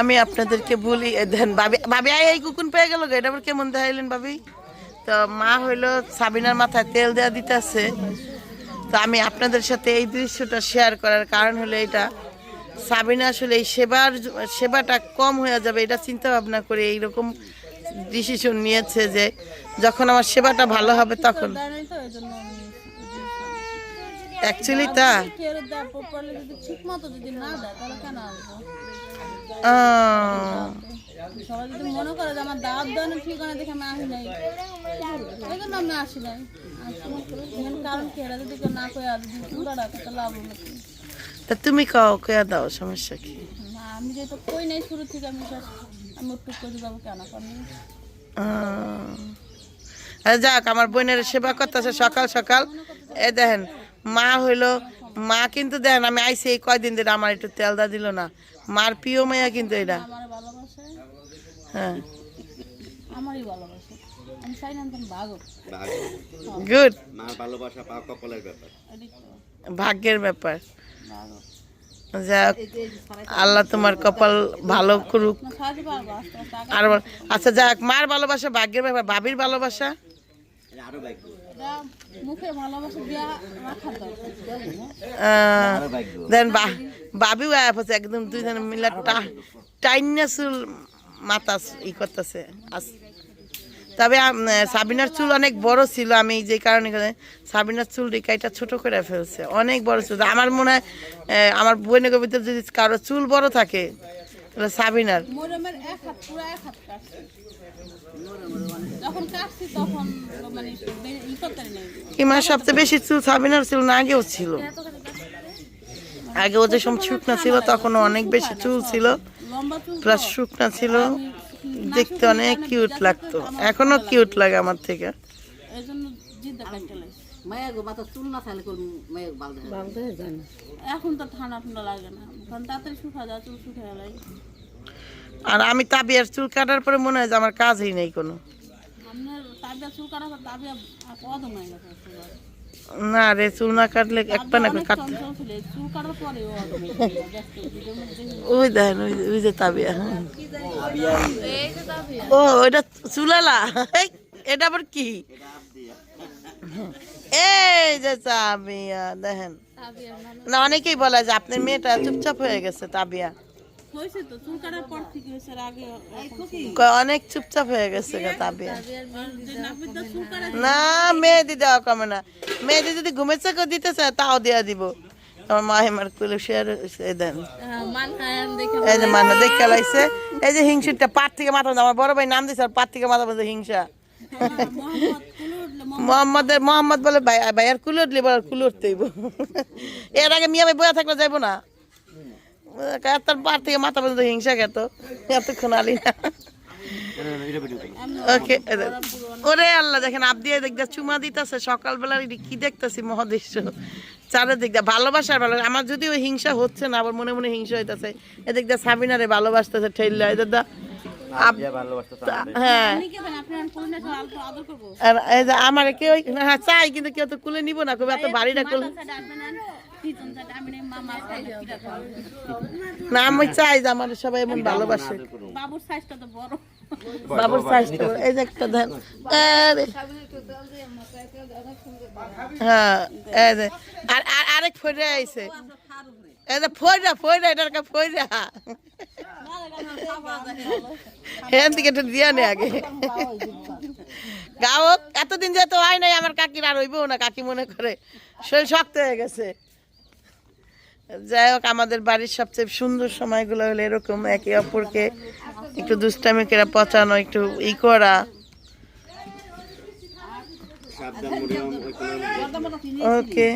আমি আপনাদেরকে বলি দেন ভাবি আয় এই কুকুন পেয়ে গেল এটা কেমন দেখাইলেন ভাবি তো মা হইল সাবিনার মাথায় তেল দেওয়া দিতেছে তো আমি আপনাদের সাথে এই দৃশ্যটা শেয়ার করার কারণ হলো এটা সাবিনা আসলে এই সেবার সেবাটা কম হয়ে যাবে এটা চিন্তা ভাবনা করে এইরকম ডিসিশন নিয়েছে যে যখন আমার সেবাটা ভালো হবে তখন অ্যাকচুয়ালি তা সবাই মনে যে আমার ঠিকানা দেখে নাই আসি নাই যদি না আর তা তুমি কাও কে দাও, সমস্যা কি? আমি যেহেতু কই নাই শুরু থেকে আমি সব আমি একটু করে যাব কেন যাক, আমার বোনের সেবা করতেছে সকাল সকাল। এ দেখেন, মা হইল মা কিন্তু দেখেন আমি আইসি এই কয়দিন ধরে আমার একটু তেল দা দিল না। মার প্রিয় মেয়া কিন্তু এটা। হ্যাঁ। গুড ভাগ্যের ব্যাপার। যাক আল্লাহ তোমার কপাল ভালো করুক। আর আচ্ছা যাক মার ভালোবাসা ভাগ্যের ব্যাপার ভাবির ভালোবাসা? আরও দেন বাবিও আছে একদম দুইজন মিলে টাইনা চুল মাথা ই করতেছে তবে সাবিনার চুল অনেক বড় ছিল, আমি যে কারণে সাবিনার চুল রেখাইটা ছোট করে ফেলছে, অনেক বড় চুল। আমার মনে হয় আমার বোনের ভিতরে যদি কারও চুল বড় থাকে সাবিনার। মরমের এক হাত পুরো এক হাত কাটছি। যখন কাটছি তখন মানে ই করতে নেই। সবচেয়ে বেশি চুল সাবিনার ছিল না আগেও ছিল। আগে ও যে সময় শুকনা ছিল তখন অনেক বেশি চুল ছিল। প্লাস শুকনা ছিল। দেখতে অনেক কিউট লাগতো। এখনও কিউট লাগে। আমার থেকে। এখন তো ঠান্ডা ঠান্ডা লাগে না। কারণ তাড়াতাড়ি শুকা যায় চুল শুকে আর আমি তাবিয়ার চুল কাটার পরে মনে হয় যে আমার কাজই নেই কোনো। না রে চুল না কাটলে এক পা না অনেক কাটতে। ওই দেখেন ওই ওই যে তাবিয়া হ্যাঁ। ও ওইটা চুলালা এটা আবার কি এই যে তাবিয়া দেখেন না অনেকেই বলে যে আপনার মেয়েটা চুপচাপ হয়ে গেছে তাবিয়া অনেক চুপচাপ হয়ে গেছে তাবিয়া। না মেহেদি দেওয়া কমে না। মেহেদি যদি ঘুমের চাকর দিতে চায় তাও দেওয়া দিব। আমার মা হেমার কুলে শেয়ার দেন। আয়ান দেখে এই যে মানা দেখে লাইছে। এই যে হিংসুটা পাট থেকে মাথা বাঁধা। আমার বড় ভাই নাম দিছে আর পাট থেকে মাথা বাঁধে হিংসা। মোহাম্মদ মোহাম্মদের বলে ভাই ভাইয়ার কুলে উঠলে বলে কুলে উঠতেইব। এর আগে মিয়া ভাই বয়া থাকলে যাইবো না। তার পাট থেকে মাথা বাঁধে হিংসা খেত। এতক্ষণ আলি না ওকে ওরে আল্লাহ দেখেন আপ দিয়ে দেখ চুমা দিতেছে সকালবেলা কি দেখতেছি মহাদৃশ্য চারিদিক দিয়ে ভালোবাসার ভালো আমার যদি ওই হিংসা হচ্ছে না আবার মনে মনে হিংসা হইতাছে। এদিক দিয়ে সাবিনারে ভালোবাসতেছে ঠেললে এদের দা ভালোবাসতে হ্যাঁ। আপনি কি দেন আপনি কোলে না অল্প আদর করব? আর এই যে আমার কেউ হ্যাঁ চাই কিন্তু কেউ তো কুলে নিব না। কবে এত বাড়িটা কুলে না আমি চাই যে আমার সবাই এমন ভালোবাসে বাবুর সাইজটা তো বড়। বাবুর সাইজটা এই যে একটা হ্যাঁ এই যে। আর আর আরেক ফইরা আইছে। এই যে ফইরা ফইরা এটার কা ফইরা। হ্যাঁ একটু দিয়া নে আগে। গাও এতদিন যেহেতু হয় নাই আমার কাকির আর হইবও না কাকি মনে করে। শরীর শক্ত হয়ে গেছে। যাই হোক আমাদের বাড়ির সবচেয়ে সুন্দর সময়গুলো হলো এরকম একে অপরকে একটু দুষ্টামি করে পচানো একটু ই করা। ওকে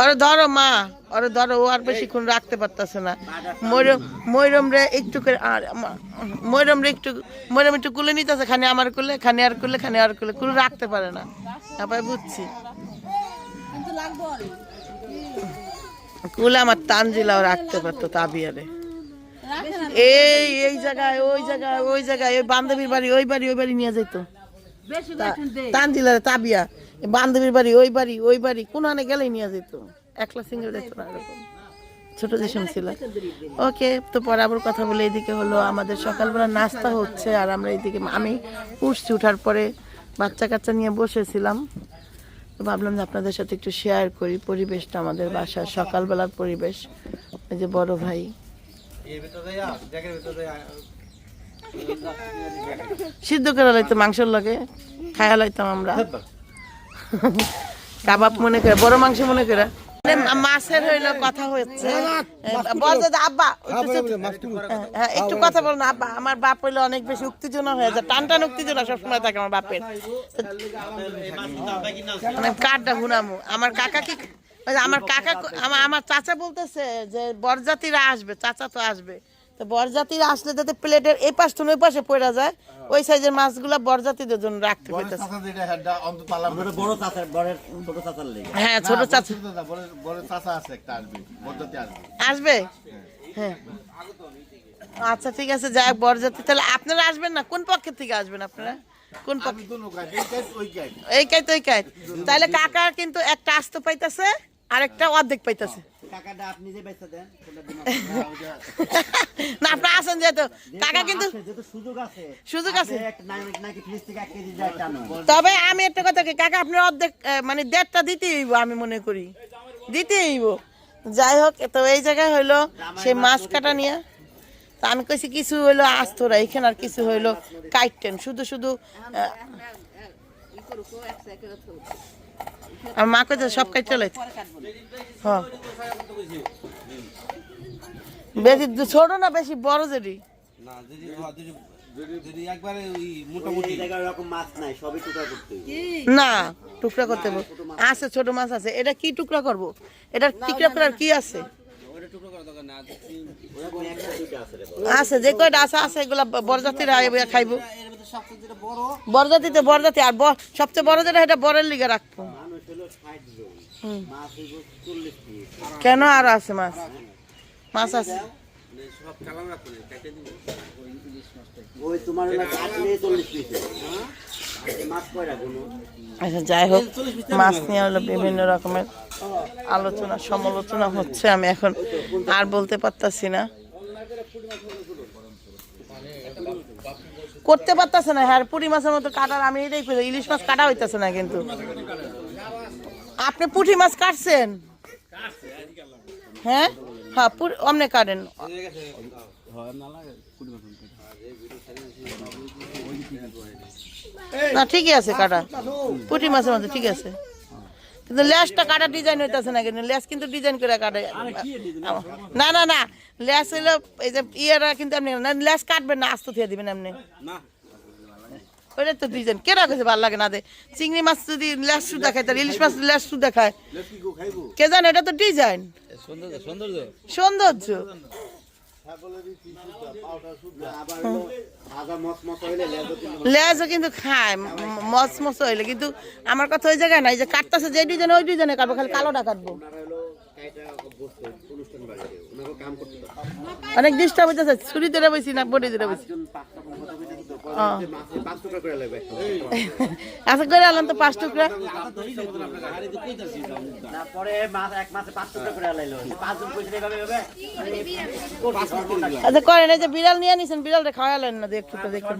আরে ধরো মা, আরে ধরো, ও আর বেশিক্ষণ রাখতে পারতেছে না। ময়রম ময়রম রে একটু করে, আর ময়রম রে একটু, ময়রম একটু কুলে নিতেছে, খানে আমার কুলে, খানে আর কুলে, খানে আর কুলে কুলে রাখতে পারে না। তারপরে বুঝছি। কুলে আমার তানজিলাও রাখতে পারতো তাবিয়ারে। এই এই জায়গায়, ওই জায়গায় ওই জায়গায়, ওই বান্ধবীর বাড়ি, ওই বাড়ি ওই বাড়ি নিয়ে যেত তানজিলারে তাবিয়া বান্ধবীর বাড়ি ওই বাড়ি ওই বাড়ি কোনখানে গেলেই নিয়ে যেত। একলা সিঙ্গেল যেত না এরকম। ছোট দেশম ছিল। ওকে তো পরে আবার কথা বলে এদিকে হলো আমাদের সকালবেলা নাস্তা হচ্ছে আর আমরা এইদিকে আমি উঠছি উঠার পরে বাচ্চা কাচ্চা নিয়ে বসেছিলাম। তো ভাবলাম যে আপনাদের সাথে একটু শেয়ার করি পরিবেশটা আমাদের বাসার সকালবেলার পরিবেশ। ওই যে বড় ভাই। সিদ্ধ করে লাইতো মাংসের লগে খায়া লাইতাম আমরা। কাবাব মনে করে বড় মাংস মনে করে। মানে মাছের হইল কথা হচ্ছে। আব্বা একটু চুপ- হ্যাঁ, একটু কথা বল না আব্বা। আমার বাপ হইল অনেক বেশি উত্তেজনা হয়ে যায়। টান টান উত্তেজনা সবসময় থাকে আমার বাপের। মানে কাঠটা ঘুরামু আমার কাকা কি আমার কাকা আমার চাচা বলতেছে যে বরজাতিরা আসবে চাচা তো আসবে। তো বরজাতিরা আসলে যাতে প্লেটের এই পাশ থেকে ওই পাশে পড়ে যায় ওই সাইজের মাছগুলা বরজাতিদের জন্য রাখতে লেগে। হ্যাঁ ছোট চাচা বড় চাচা আছে একটা আসবে পদ্ধতি আসবে। আসবে? হ্যাঁ। আচ্ছা ঠিক আছে যাই হোক বরযাত্রী তাহলে আপনারা আসবেন না? কোন পক্ষের থেকে আসবেন আপনারা? কোন পক্ষ এই ওই তাহলে কাকা কিন্তু একটা আস্ত পাইতেছে আর একটা অর্ধেক পাইতেছে। টাকাটা আপনি যে বেচতে দেন না আপনি আসেন যেহেতু কাকা কিন্তু সুযোগ আছে সুযোগ আছে। আপনি একটা নাকি নাকি ফ্রিজ থেকে এক কেজি যায় টানো তবে আমি একটা কথা কি কাকা আপনার অর্ধেক মানে দেড়টা দিতেই হইব আমি মনে করি। দিতেই হইব। যাই হোক তো এই জায়গায় হইল সেই মাছ কাটা নিয়ে। তা আমি কইছি কিছু হইল আস্তরা এখানে আর কিছু হইল কাইটেন। শুধু শুধু আমার মা কইতে সব কাইটে লাইতে হ্যাঁ। বেশি ছোট না বেশি বড় যেটি না যদি যদি যদি একবারে ওই মোটামুটি। এই জায়গায় ওরকম মাছ নাই সবই টুকরা করতে না টুকরা করতে আছে ছোট মাছ আছে। এটা কি টুকরা করব? এটা টুকরা করার কি আছে? ওটা টুকরো করা দরকার না ওরকম একটা দুইটা আছে যে কয়টা আছে আছে এগুলা বরজাতিরা এবার খাইবো। এর মধ্যে সবচেয়ে যেটা বড় বরজাতিতে বরজাতি আর ব- সবচেয়ে বড় যেটা এটা বরের লিগে রাখব। কেন আর আছে মাছ? মাছ আছে। আচ্ছা যাই হোক, মাছ নিয়ে হলো বিভিন্ন রকমের আলোচনা, সমালোচনা হচ্ছে, আমি এখন আর বলতে পারতাছি না। করতে পারতাছে না হ্যাঁ পুঁটি মাছের মতো কাটার, আমি এটাই ইলিশ মাছ কাটা হইতাছে না কিন্তু। আপনি পুঁটি মাছ কাটছেন? হ্যাঁ? হ্যাঁ অমনে কাটেন। না, ঠিকই আছে কাটা। পুঁটি মাছের মধ্যে ঠিক আছে। কিন্তু লেসটা কাটা ডিজাইন হইতাছে না কিন্তু লেস কিন্তু ডিজাইন করে কাটে। না না না। লেস হইল এই যে ইয়েরা কিন্তু আপনি লেস কাটবেন না, আস্ত থিয়ে দিবেন আপনি ওইটা তো ডিজাইন কে রাখেছে ভালো লাগে না দে? চিংড়ি মাছ যদি লেস সুদা খায় ইলিশ মাছ লেস সুদা খায় কে জানে, এটা তো ডিজাইন। সৌন্দর্য। লেজও কিন্তু খায় ম- মচ মচ হইলে। কিন্তু আমার কথা ওই জায়গায় নাই, যে কাটতেছে যে ডিজাইন ওই ডিজাইনে কাটবো, খালি কালোটা কাটবো। অনেক ডিস্টার্ব হইতেছে, ছুরি ধরে বসি না, বডি ধরে বসি আচ্ছা করে আনলাম তো পাঁচ টুকরা। তারপরে মাছ এক মাসে পাঁচ টুকরা করে লাইলো পাঁচজন পয়সা এভাবে এভাবে আচ্ছা করেন এই যে বিড়াল নিয়ে নিছেন বিড়ালটা খাওয়ালেন না দেখি তো দেখি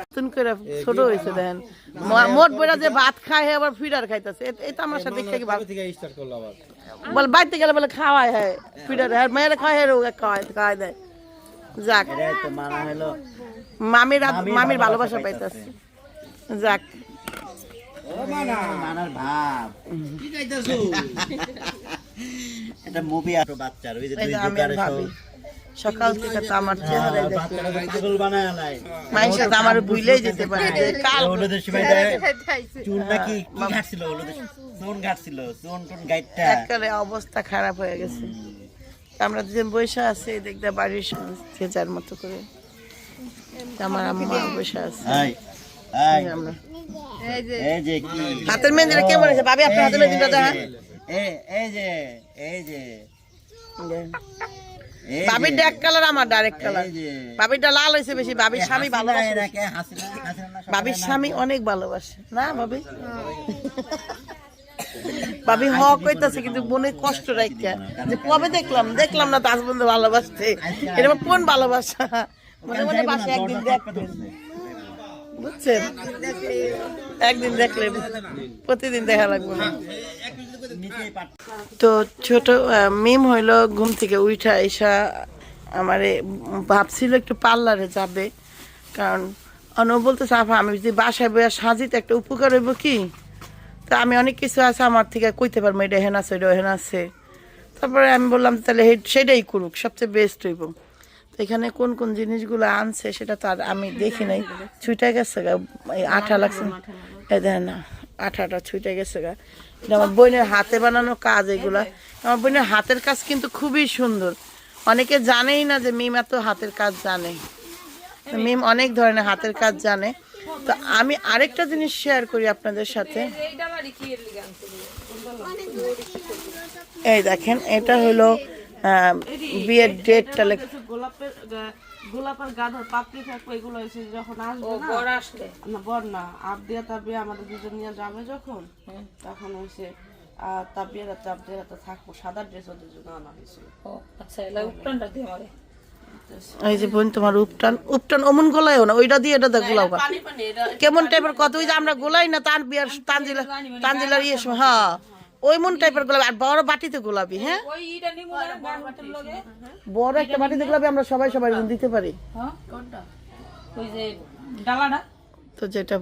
নতুন করে ছোট হয়েছে দেখেন। মোট বইরা যে ভাত খায় হে আবার ফিডার খাইতেছে। এটা আমার সাথে দেখে ভালো থেকে স্টার্ট করল আবার। বল বাড়িতে গেলে বলে খাওয়ায় হ্যাঁ ফিডার হ্যাঁ মেয়েরা খায় হ্যাঁ খাওয়ায় খাওয়াই দেয়। যাক। এটাই তো মানা হলো। মামির মামির ভালোবাসা পাইতেছে। যাক। মানার ভাব। কি গাইতাছো এটা মুভি আর বাচ্চার ওই যে দুই যে আমি আর দুটারে ভাবি সকাল থেকে তো আমার চেহারা মানুষের তো আমার ভুলেই যেতে পারে। কাল চুন নাকি কি ঘাটছিল? চুন ঘাটছিল। চুন টুন গাইডটা অবস্থা খারাপ হয়ে গেছে। আমরা দুজন বসে আছি দেখতে বাড়ির যে যার মতো করে। আমার আম্মা বসে আছে। এই এই আমরা। এই যে কি? হাতের মেহেন্দিটা কেমন আছে ভাবি আপনার হাতের মেহেন্দিটা দেখা। এই এই যে এই যে বাবির ডাক কালার আমার ডাইরেক্ট কালার। বাবিরটা লাল হয়েছে বেশি বাবির স্বামী ভালোবাসে বাবির স্বামী অনেক ভালোবাসে। না বাবি বাবি হ কইতাছে, কিন্তু মনে কষ্ট রাখতে যে কবে দেখলাম? দেখলাম না তার বন্ধু ভালোবাসতে। আমার কোন ভালোবাসা? মনে মনে বাসে একদিন দেখতে। বুঝছেন? একদিন দেখলে প্রতিদিন দেখা লাগবে না। তো ছোট মিম হইল ঘুম থেকে উঠা এসা আমারে ভাবছিল একটু পার্লারে যাবে। কারণ অন্য বলতেছে আপা আমি যদি বাসায় বইয়া সাজিতে একটা উপকার হইব কি? তা আমি অনেক কিছু আছে আমার থেকে কইতে পারব, এটা হেন আছে এটা হেন আছে। তারপরে আমি বললাম, তাহলে সেটাই করুক, সবচেয়ে বেস্ট হইব। এখানে কোন কোন জিনিসগুলো আনছে, সেটা তো আর আমি দেখি নাই। ছুটে গেছে গা আঠা লাগছে। না, আঠাটা ছুটে গেছে গা। এটা আমার বোনের হাতে বানানো কাজ এগুলা। আমার বোনের হাতের কাজ কিন্তু খুবই সুন্দর। অনেকে জানেই না যে মিম এত হাতের কাজ জানে। মিম অনেক ধরনের হাতের কাজ জানে। তো আমি আরেকটা জিনিস শেয়ার করি আপনাদের সাথে। এই দেখেন এটা হলো বিয়ের ডেটটা লেখা গোলাপের গোলাপের গাঁদার পাপড়ি থাকবে এগুলো এসে যখন আসবে না বর আসলে। না বর না আপ দিয়া তাবিয়া আমাদের দুজন নিয়ে যাবে যখন তখন হয়েছে আর আপ দিয়া রাতে থাকব সাদা ড্রেস ওদের জন্য আনা হয়েছিল। এই যে বোন তোমার উপটান উপটান অমন গোলায়ও না ওইটা দিয়ে এটা দেখ গোলাও কেমন টাইপের কত ওই যে আমরা গোলাই না তান বিয়ার তানজিলা তানজিলার ইয়ে সময়, হ্যাঁ ওই মন টাইপের গোলাপি আর বড় বাটিতে গোলাপি হ্যাঁ? বড় একটা বাটিতে গোলাপি আমরা সবাই সবাই দিতে পারি। ওই তো যেটা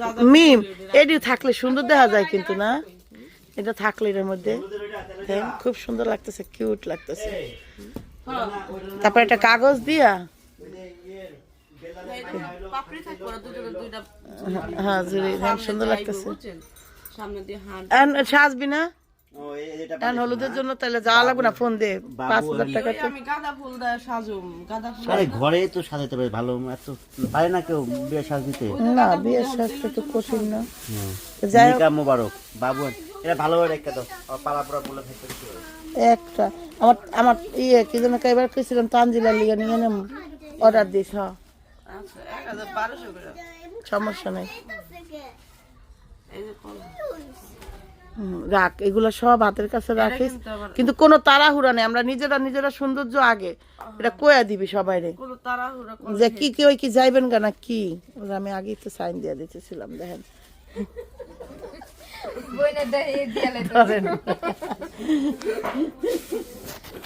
যা মিম এটি থাকলে সুন্দর দেখা যায় কিন্তু না। এটা থাকলে এর মধ্যে। হ্যাঁ, খুব সুন্দর লাগতেছে কিউট লাগতেছে। তারপর একটা কাগজ দিয়া। হ্যাঁ জুড়ি। হ্যাঁ, সুন্দর লাগতেছে। সাজবি না? এখন হলুদের জন্য তাহলে যাওয়া লাগবে না ফোন দে। পাঁচ হাজার টাকা আমি গাঁদা ফুল দেয় সাজুম গাঁদা ফুল আরে ঘরে তো সাজাতে পারে ভালো এত পারে না কেউ বিয়ে সাজ দিতে। না বিয়ের সাজটা তো কঠিন না। যাই হোক। মোবারক বাবু এটা ভালো করে রেখে দাও। পালা পড়া বলে থাকতে একটা। আমার আমার ইয়ে কি যেন এবার কইছিলাম তানজিলা লিগে নিয়ে অর্ডার দিস হ্যাঁ আচ্ছা সমস্যা নেই। এই যে কলা। হুম, রাখ এগুলো সব হাতের কাছে রাখিস। কিন্তু কোনো তাড়াহুড়া নেই। আমরা নিজেরা নিজেরা সৌন্দর্য আগে। এটা কয়া দিবি সবাই রে। যে কি কেউ কি যাইবেন কেন কি? আমি আগেই তো সাইন দিয়ে দিতেছিলাম দেখেন। ধরেন।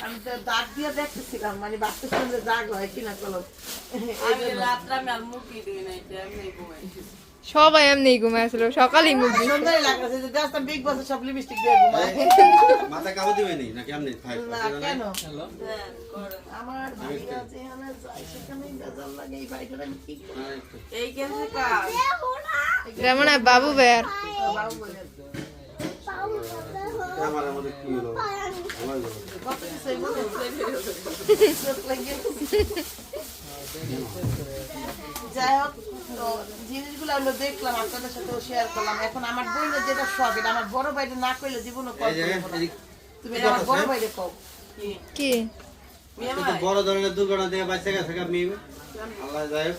আমি তো দাগ দিয়ে দেখতেছিলাম মানে বাস্তব সঙ্গে দাগ হয় কিনা কলম। আমি রাত্রে আমি আর মুখই দিই না এটা আমি ঘুমাইছি সবাই এমনি ঘুমায় আসলো সকালেই মুখ সুন্দরই লাগতেছে যে বিগ বসে সব লিপস্টিক দিয়ে ঘুমায় মাথা দিবে নি? নাকি থাক না কেন? আমার ভাইয়া যেখানে যায় সেখানেই বেজার লাগে এই বাড়িটা আমি কি? এই কেসে কাজ যেমন আর বাবু বের আমার আমাদের কি হলো? আমার কত যাই হোক তো জিনিসগুলো আমরা দেখলাম আপনাদের সাথেও শেয়ার করলাম। এখন আমার বোনের যেটা শখ এটা আমার বড় বাইরে না কইলে জীবনও কল। তুমি আমার বড় বাইরে কও। কি? বড় ধরনের দুর্ঘটনা থেকে বাঁচতে গেছে মেয়ে আল্লাহ যায়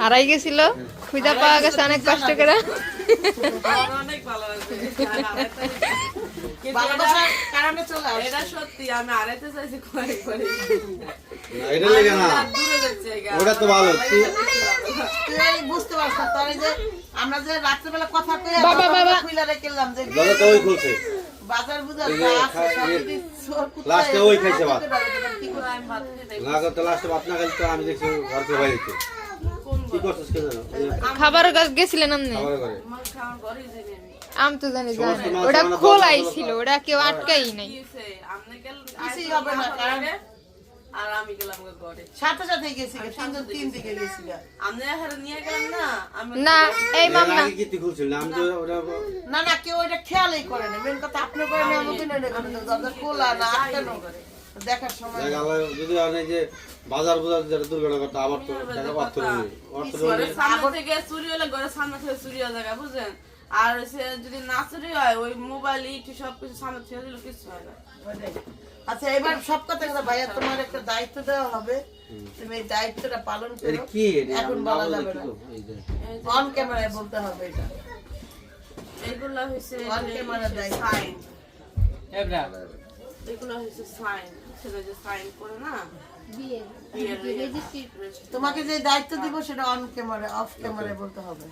হারাই গেছিল খুঁজা পাওয়া গেছে অনেক কষ্ট করে বাজার লাস্টে ওই খাইছে ভাত। লাস্টে ভাত না আমি দেখছি ঘর থেকে বাইরে কি করছিস কে জানো খাবার কাছে গেছিলেন আপনি? আমি। আমি তো জানি জানি। ওটা খোলাই ছিল ওটা কেউ আটকাই নাই। আপনি কিছুই হবে না, কারণ- আর আমি গেলাম ঘরে। সাথে সাথে গেছি তিনজন তিন দিকে গেছি আপনি এখানে নিয়ে গেলেন না? না এই কি তুই খুলছিল না আমি তো ওটা না না কেউ এটা খেয়ালই করে না মেন কথা আপনি করে না আমাকে না করে দরজা খোলা না আটকানো। দেখার সময় যদি অনেক যে বাজার বাজার যেটা দুর্ঘটনা করতে আবার তো টাকা অর্থ নেই। অর্থ ঘরের সামনে থেকে চুরি হলে ঘরের সামনে থেকে চুরি হয়ে যায় বুঝছেন আর সে যদি না চুরি হয় ওই মোবাইল ইটি সব কিছু সামনে থেকে দিলে কিছু হয় না। আচ্ছা এবার সব কথা কথা ভাইয়া তোমার একটা দায়িত্ব দেওয়া হবে। তুমি এই দায়িত্বটা পালন করো। কি? এখন বলা যাবে না। অন ক্যামেরায় বলতে হবে এটা। এগুলো হয়েছে অন ক্যামেরা দায়িত্ব। সাইন এগুলো হয়েছে সাইন ছেলে যে সাইন করে না? তোমাকে যে দায়িত্ব দিব সেটা অন ক্যামেরা অফ ক্যামেরায় বলতে হবে।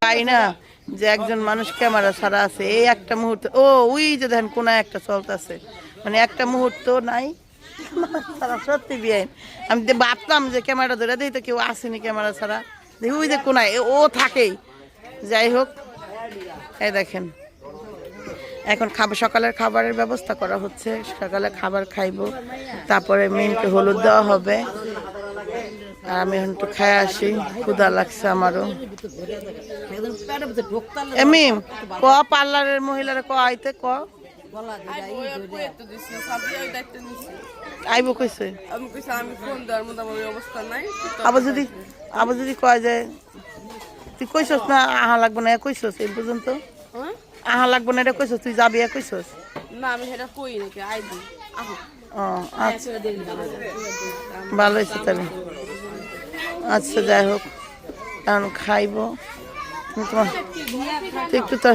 তাই না? যে একজন মানুষ ক্যামেরা ছাড়া আছে এই একটা মুহূর্ত ও ওই যে দেখেন কোন একটা চলতেছে মানে একটা মুহূর্ত নাই। তারা সত্যি বিয়াইন আমি ভাবতাম যে ক্যামেরা ধরে দিই তো কেউ আসেনি ক্যামেরা ছাড়া। দেখি ওই যে কোনায় এ- ও থাকেই। যাই হোক এই দেখেন। এখন খাবার সকালের খাবারের ব্যবস্থা করা হচ্ছে। সকালে খাবার খাইবো, তারপরে মিনকে হলুদ দেওয়া হবে। আর আমি এখন একটু খাই আসি ক্ষুদা লাগছে আমারও। পেটের ভিতরে ঢোকতাল এমি ক পার্লারের মহিলারা ক আইতে, ক? আইব কইছে? আবার যদি যদি কয় যে, তুই কইছস না, আহা লাগবে না, এ কইছস এই পর্যন্ত? আহা লাগবো না এটা কইছস তুই যাবি এ কইছস? না আমি সেটা কই নাকি? আইবি আহো। ও আচ্ছা। ভালো হয়েছে তাহলে। আচ্ছা যাই হোক কারণ খাইব। তোমার একটু তো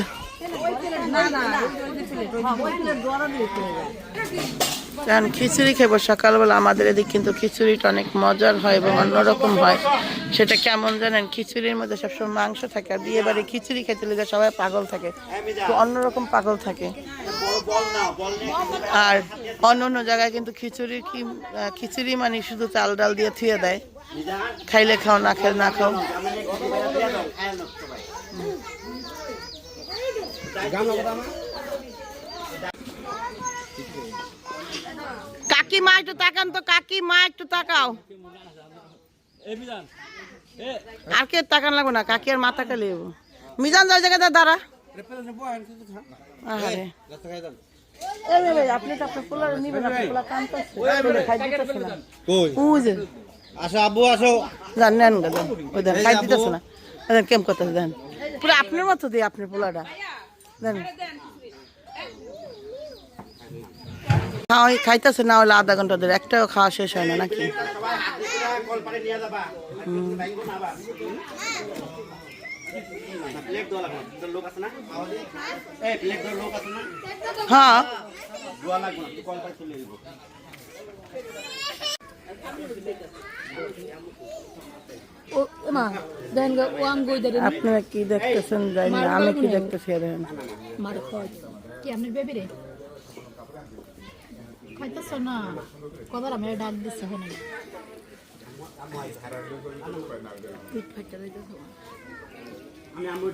এখন খিচুড়ি খাইবো সকালবেলা আমাদের এদিক কিন্তু খিচুড়িটা অনেক মজার হয় এবং অন্যরকম হয়। সেটা কেমন জানেন খিচুড়ির মধ্যে সবসময় মাংস থাকে আর বিয়ে বাড়ি খিচুড়ি খেতে লেগে সবাই পাগল থাকে। তো অন্যরকম পাগল থাকে। আর অন্য অন্য জায়গায় কিন্তু খিচুড়ি কি খিচুড়ি মানে শুধু চাল ডাল দিয়ে থুয়ে দেয়। খাইলে খাও না খেলে না খাও। কাকি মা একটু তাকান তো কাকি মা একটু তাকাও। আর কে তাকান লাগবে না কাকি আর মা তাকালে মিজান যাই জায়গাতে দাঁড়া আপনি তো আপনার পোলার নিবেন আপনার পোলা কাঁদতেছে। খাই দিতেছে না। কই? যে, আসো আব্বু আসো। যান, নেন গো, দেন। ওই দেন, খাই দিতেছে না। দেন, কেম দেন। পুরো আপনার মতো দিয়ে আপনার পোলাটা। দেন। খাওয়াই খাইতেছে না হলে আধা ঘণ্টা ধরে। একটাও খাওয়া শেষ হয় না নাকি? হ্যাঁ। আপনারা কি দেখতেছেন জানি আমি কি দেখতেছি দেখেন। মার কয় কি আপনার বেবি রে খাইতেছ না কবার আমি ডাক দিছে হনে আমি আমার